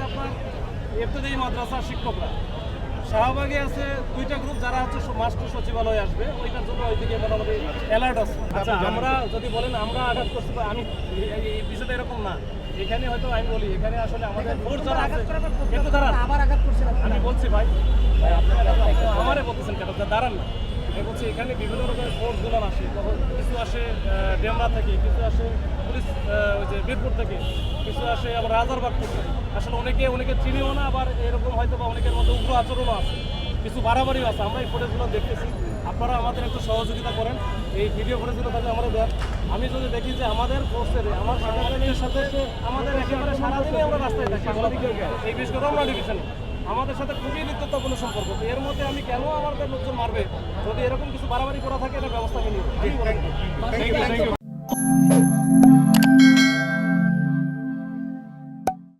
ইফতেদায়ী মাদ্রাসার শিক্ষকরা। শাহবাগে আছে দুইটা গ্রুপ যারা হচ্ছে মাস্টার সচিবালয়ে আসবে ওইটার জন্য ওইদিকে মোটামুটি অ্যালার্ট আছে। আচ্ছা আমরা যদি বলেন আমরা আঘাত করছি বা আমি এই- বিষয়টা এরকম না। এখানে হয়তো আমি বলি এখানে আসলে আমাদের ফোর্স যারা আছে একটু দাঁড়ান। আবার আঘাত করছেন আমি বলছি ভাই ভাই, আপনারা আমারে বলতেছেন কেন? দাঁড়ান না। আমি বলছি এখানে বিভিন্ন রকমের ফোর্সগুলো আসে। কিছু আসে ডেমরা থেকে কিছু আসে পুলিশ ওই যে বীরপুর থেকে কিছু আসে আবার রাজারবাগ থেকে। আসলে অনেকে অনেকে চিনিও না, আবার এরকম হয়তো বা অনেকের মধ্যে উগ্র আচরণও আছে। কিছু বাড়াবাড়িও আছে, আমরা এই ফুটেজগুলো দেখতেছি। আপনারা আমাদের একটু সহযোগিতা করেন। এই ভিডিও ফুটেজগুলো থাকলে আমাদের দেন। আমি যদি দেখি যে আমাদের ফোর্সের আমার সাংবাদিকের সাথে আমাদের একেবারে সারাদিনই আমরা রাস্তায় থাকি এই বিশেষ করে রমনা ডিভিশনে আমাদের সাথে খুবই নিত্যত্বপূর্ণ সম্পর্ক, তো এর মধ্যে আমি কেন আমাদের লোকজন মারবে? যদি এরকম কিছু বাড়াবাড়ি করা থাকে, এটা ব্যবস্থা নিব।